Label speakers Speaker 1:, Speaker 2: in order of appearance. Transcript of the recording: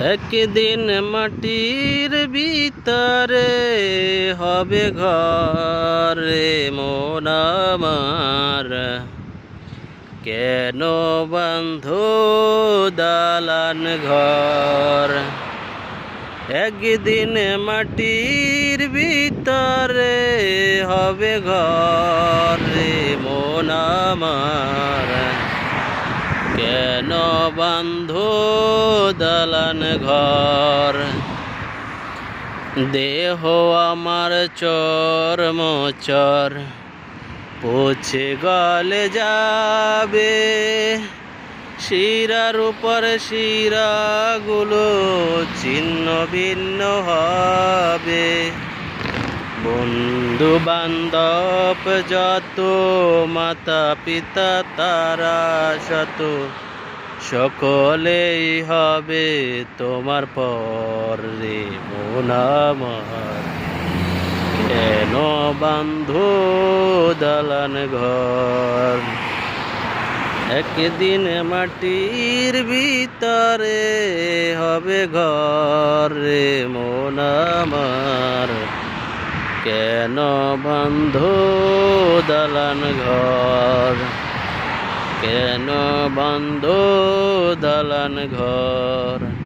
Speaker 1: একদিন মাটির ভিতরে হবে ঘরে মন আমার। কেন বন্ধ দালান ঘর? একদিন মাটির ভিতরে হবে ঘরে মন আমার। কেন বন্ধ দালান ঘর? দেহ আমার চর মোচর, পৌঁছে গলে যাবে। শিরার উপর শিরাগুলো ছিন্ন ভিন্ন হবে। বন্ধু বান্ধব যত মাতা পিতা তারা শত সকলেই হবে তোমার পর রে মন আমার। কেন বান্ধু দালান ঘর? একদিন মাটির ভিতরে হবে ঘর রে মন আমার। কেন বন্ধ দালান ঘর? কেন বন্ধ দালান ঘর?